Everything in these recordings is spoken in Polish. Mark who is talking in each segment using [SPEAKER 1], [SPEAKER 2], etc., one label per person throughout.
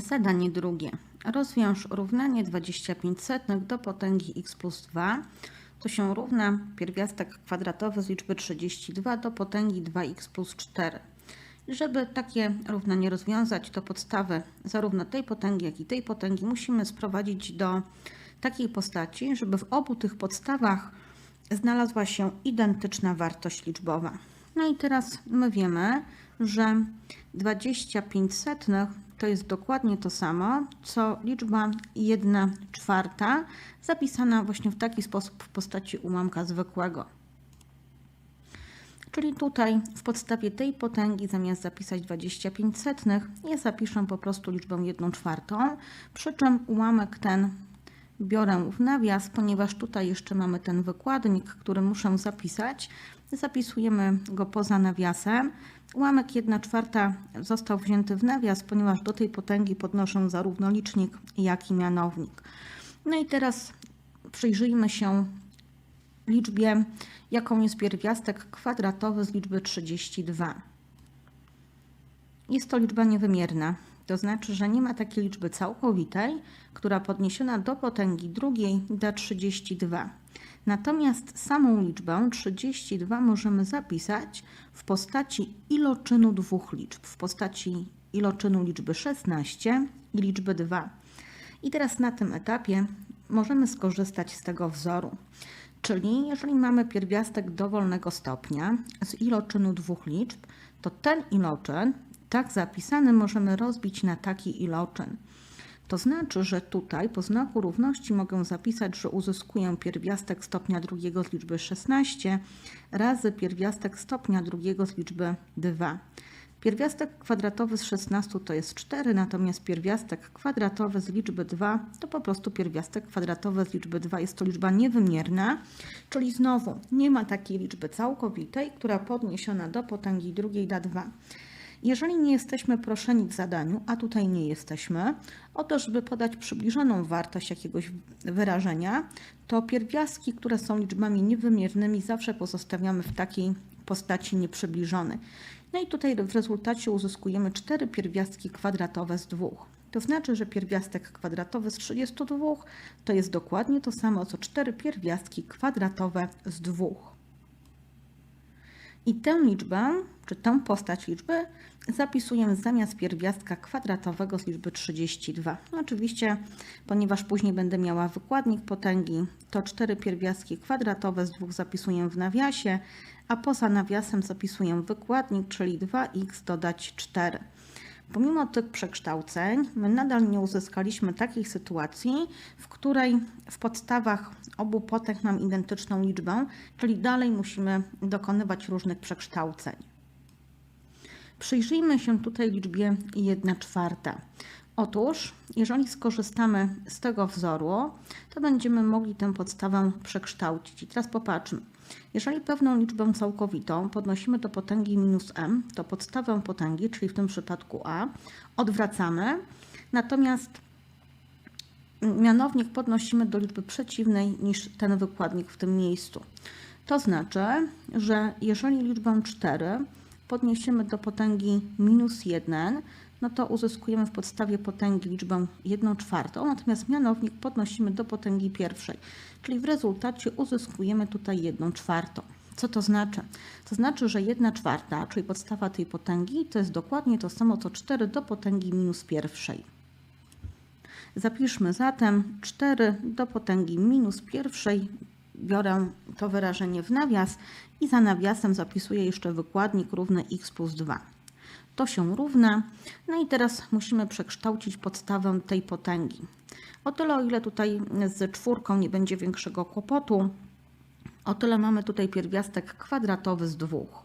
[SPEAKER 1] Zadanie drugie. Rozwiąż równanie 25 setnych do potęgi x plus 2. To się równa pierwiastek kwadratowy z liczby 32 do potęgi 2x plus 4. I Żeby takie równanie rozwiązać, to podstawę zarówno tej potęgi, jak i tej potęgi musimy sprowadzić do takiej postaci, żeby w obu tych podstawach znalazła się identyczna wartość liczbowa. No i teraz my wiemy, że 25 setnych to jest dokładnie to samo, co liczba 1 czwarta, zapisana właśnie w taki sposób w postaci ułamka zwykłego. Czyli tutaj w podstawie tej potęgi zamiast zapisać 25 setnych, ja zapiszę po prostu liczbę 1 czwartą, przy czym ułamek ten biorę w nawias, ponieważ tutaj jeszcze mamy ten wykładnik, który muszę zapisać. Zapisujemy go poza nawiasem. Ułamek 1 czwarta został wzięty w nawias, ponieważ do tej potęgi podnoszę zarówno licznik, jak i mianownik. No i teraz przyjrzyjmy się liczbie, jaką jest pierwiastek kwadratowy z liczby 32. Jest to liczba niewymierna. To znaczy, że nie ma takiej liczby całkowitej, która podniesiona do potęgi drugiej da 32. Natomiast samą liczbę 32 możemy zapisać w postaci iloczynu dwóch liczb, w postaci iloczynu liczby 16 i liczby 2. I teraz na tym etapie możemy skorzystać z tego wzoru. Czyli jeżeli mamy pierwiastek dowolnego stopnia z iloczynu dwóch liczb, to ten iloczyn tak zapisany możemy rozbić na taki iloczyn. To znaczy, że tutaj po znaku równości mogę zapisać, że uzyskuję pierwiastek stopnia drugiego z liczby 16 razy pierwiastek stopnia drugiego z liczby 2. Pierwiastek kwadratowy z 16 to jest 4, natomiast pierwiastek kwadratowy z liczby 2 to po prostu pierwiastek kwadratowy z liczby 2. Jest to liczba niewymierna, czyli znowu nie ma takiej liczby całkowitej, która podniesiona do potęgi drugiej da 2. Jeżeli nie jesteśmy proszeni w zadaniu, a tutaj nie jesteśmy, o to, żeby podać przybliżoną wartość jakiegoś wyrażenia, to pierwiastki, które są liczbami niewymiernymi, zawsze pozostawiamy w takiej postaci nieprzybliżonej. No i tutaj w rezultacie uzyskujemy cztery pierwiastki kwadratowe z dwóch. To znaczy, że pierwiastek kwadratowy z 32 to jest dokładnie to samo, co cztery pierwiastki kwadratowe z dwóch. I tę liczbę, czy tę postać liczby zapisujemy zamiast pierwiastka kwadratowego z liczby 32. No oczywiście, ponieważ później będę miała wykładnik potęgi, to cztery pierwiastki kwadratowe z dwóch zapisuję w nawiasie, a poza nawiasem zapisuję wykładnik, czyli 2x dodać 4. Pomimo tych przekształceń, my nadal nie uzyskaliśmy takiej sytuacji, w której w podstawach obu potęg mam identyczną liczbę, czyli dalej musimy dokonywać różnych przekształceń. Przyjrzyjmy się tutaj liczbie 1 czwarta. Otóż, jeżeli skorzystamy z tego wzoru, to będziemy mogli tę podstawę przekształcić. I teraz popatrzmy. Jeżeli pewną liczbę całkowitą podnosimy do potęgi minus m, to podstawę potęgi, czyli w tym przypadku a, odwracamy, natomiast mianownik podnosimy do liczby przeciwnej niż ten wykładnik w tym miejscu. To znaczy, że jeżeli liczbę 4 podniesiemy do potęgi minus 1, no to uzyskujemy w podstawie potęgi liczbę 1 czwartą, natomiast mianownik podnosimy do potęgi pierwszej, czyli w rezultacie uzyskujemy tutaj 1 czwartą. Co to znaczy? To znaczy, że 1 czwarta, czyli podstawa tej potęgi, to jest dokładnie to samo co 4 do potęgi minus pierwszej. Zapiszmy zatem 4 do potęgi minus pierwszej. Biorę to wyrażenie w nawias i za nawiasem zapisuję jeszcze wykładnik równy x plus 2 to się równa. No i teraz musimy przekształcić podstawę tej potęgi. O tyle, o ile tutaj z czwórką nie będzie większego kłopotu, o tyle mamy tutaj pierwiastek kwadratowy z dwóch.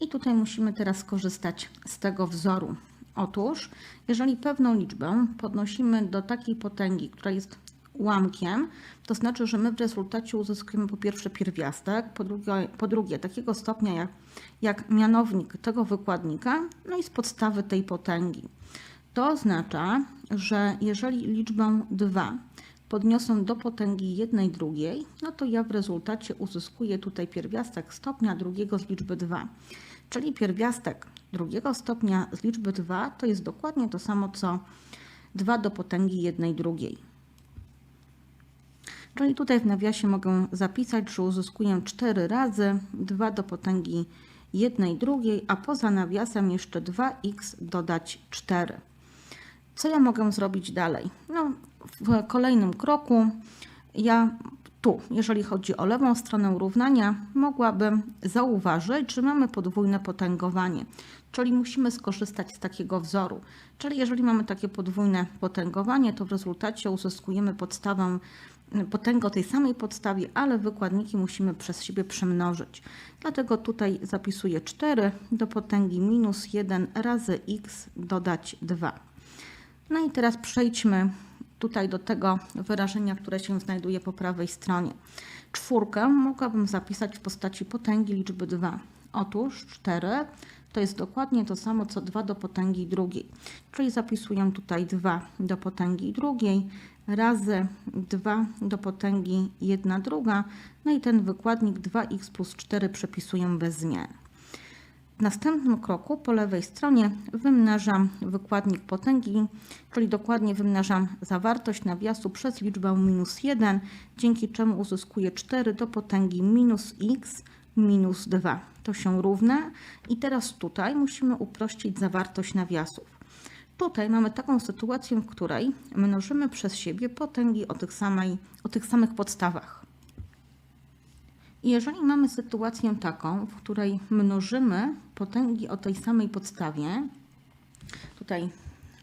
[SPEAKER 1] I tutaj musimy teraz skorzystać z tego wzoru. Otóż, jeżeli pewną liczbę podnosimy do takiej potęgi, która jest ułamkiem, to znaczy, że my w rezultacie uzyskujemy po pierwsze pierwiastek, po drugie, po drugie takiego stopnia jak, jak mianownik tego wykładnika, no i z podstawy tej potęgi. To oznacza, że jeżeli liczbę 2 podniosę do potęgi jednej drugiej, no to ja w rezultacie uzyskuję tutaj pierwiastek stopnia drugiego z liczby 2. Czyli pierwiastek drugiego stopnia z liczby 2 to jest dokładnie to samo co 2 do potęgi 1 drugiej. Czyli tutaj w nawiasie mogę zapisać, że uzyskuję 4 razy 2 do potęgi 1 drugiej, a poza nawiasem jeszcze 2x dodać 4. Co ja mogę zrobić dalej? No, w kolejnym kroku ja tu, jeżeli chodzi o lewą stronę równania, mogłabym zauważyć, że mamy podwójne potęgowanie, czyli musimy skorzystać z takiego wzoru. Czyli jeżeli mamy takie podwójne potęgowanie, to w rezultacie uzyskujemy podstawę potęgę o tej samej podstawie, ale wykładniki musimy przez siebie przemnożyć. Dlatego tutaj zapisuję 4 do potęgi minus 1 razy x dodać 2. No i teraz przejdźmy tutaj do tego wyrażenia, które się znajduje po prawej stronie. Czwórkę mogłabym zapisać w postaci potęgi liczby 2. Otóż 4 to jest dokładnie to samo co 2 do potęgi drugiej. Czyli zapisuję tutaj 2 do potęgi drugiej razy 2 do potęgi 1 druga. No i ten wykładnik 2x plus 4 przepisuję bez zmian. W następnym kroku po lewej stronie wymnażam wykładnik potęgi, czyli dokładnie wymnażam zawartość nawiasu przez liczbę minus 1, dzięki czemu uzyskuję 4 do potęgi minus x minus 2. To się równa i teraz tutaj musimy uprościć zawartość nawiasów. Tutaj mamy taką sytuację, w której mnożymy przez siebie potęgi o tych, samej, o tych samych podstawach. Jeżeli mamy sytuację taką, w której mnożymy potęgi o tej samej podstawie, tutaj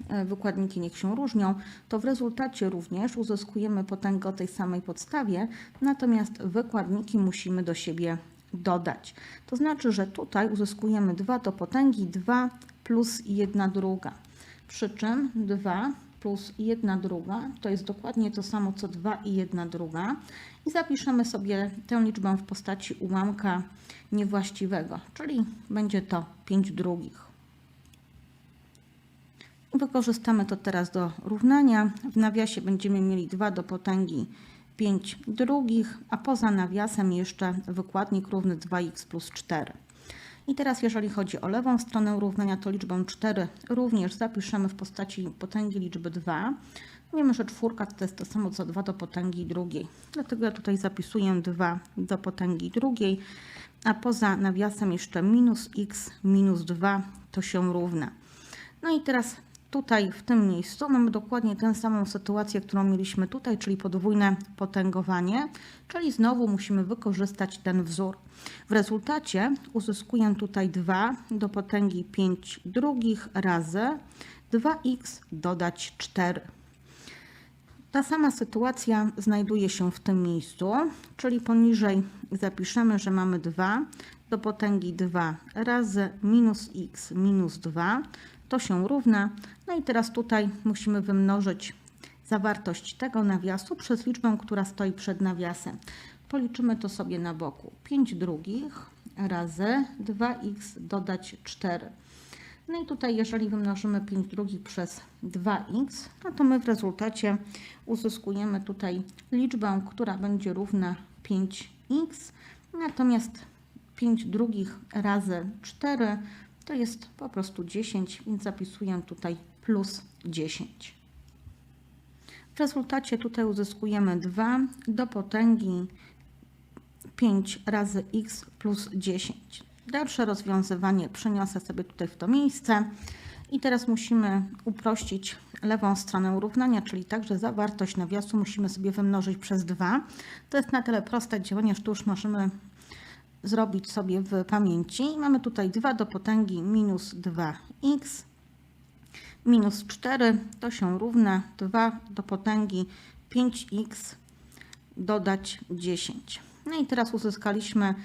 [SPEAKER 1] e, wykładniki niech się różnią, to w rezultacie również uzyskujemy potęgę o tej samej podstawie, natomiast wykładniki musimy do siebie dodać. To znaczy, że tutaj uzyskujemy 2 do potęgi 2 plus 1 druga. Przy czym 2 plus 1 druga to jest dokładnie to samo co 2 i 1 druga. I zapiszemy sobie tę liczbę w postaci ułamka niewłaściwego, czyli będzie to 5 drugich. Wykorzystamy to teraz do równania. W nawiasie będziemy mieli 2 do potęgi 5 drugich, a poza nawiasem jeszcze wykładnik równy 2x plus 4. I teraz jeżeli chodzi o lewą stronę równania, to liczbę 4 również zapiszemy w postaci potęgi liczby 2. Wiemy, że czwórka to jest to samo co 2 do potęgi drugiej. Dlatego ja tutaj zapisuję 2 do potęgi drugiej, a poza nawiasem jeszcze minus x minus 2 to się równa. No i teraz Tutaj w tym miejscu mamy dokładnie tę samą sytuację, którą mieliśmy tutaj, czyli podwójne potęgowanie, czyli znowu musimy wykorzystać ten wzór. W rezultacie uzyskuję tutaj 2 do potęgi 5 drugich razy 2x dodać 4. Ta sama sytuacja znajduje się w tym miejscu, czyli poniżej zapiszemy, że mamy 2 do potęgi 2 razy minus x minus 2 to się równa. No i teraz tutaj musimy wymnożyć zawartość tego nawiasu przez liczbę, która stoi przed nawiasem. Policzymy to sobie na boku. 5 drugich razy 2x dodać 4. No i tutaj jeżeli wymnożymy 5 drugich przez 2x, no to my w rezultacie uzyskujemy tutaj liczbę, która będzie równa 5x, natomiast 5 drugich razy 4 to jest po prostu 10, więc zapisuję tutaj plus 10. W rezultacie tutaj uzyskujemy 2 do potęgi 5 razy x plus 10. Dalsze rozwiązywanie przeniosę sobie tutaj w to miejsce. I teraz musimy uprościć lewą stronę równania, czyli także zawartość nawiasu musimy sobie wymnożyć przez 2. To jest na tyle proste działanie, że tu już możemy zrobić sobie w pamięci. Mamy tutaj 2 do potęgi minus 2x minus 4 to się równa 2 do potęgi 5x dodać 10. No i teraz uzyskaliśmy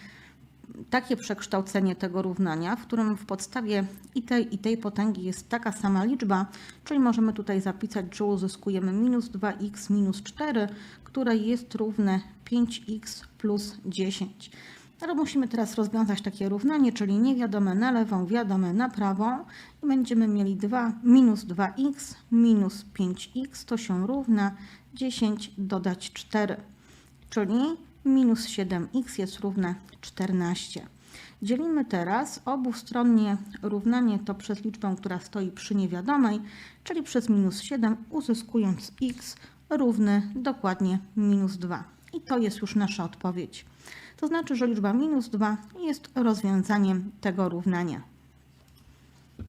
[SPEAKER 1] takie przekształcenie tego równania, w którym w podstawie i tej, i tej potęgi jest taka sama liczba, czyli możemy tutaj zapisać, że uzyskujemy minus 2x minus 4, które jest równe 5x plus 10. Ale musimy teraz rozwiązać takie równanie, czyli niewiadome na lewą, wiadome na prawą i będziemy mieli 2 minus 2x minus 5x to się równa 10 dodać 4, czyli minus 7x jest równe 14. Dzielimy teraz obustronnie równanie to przez liczbę, która stoi przy niewiadomej, czyli przez minus 7, uzyskując x równy dokładnie minus 2. I to jest już nasza odpowiedź. To znaczy, że liczba minus 2 jest rozwiązaniem tego równania.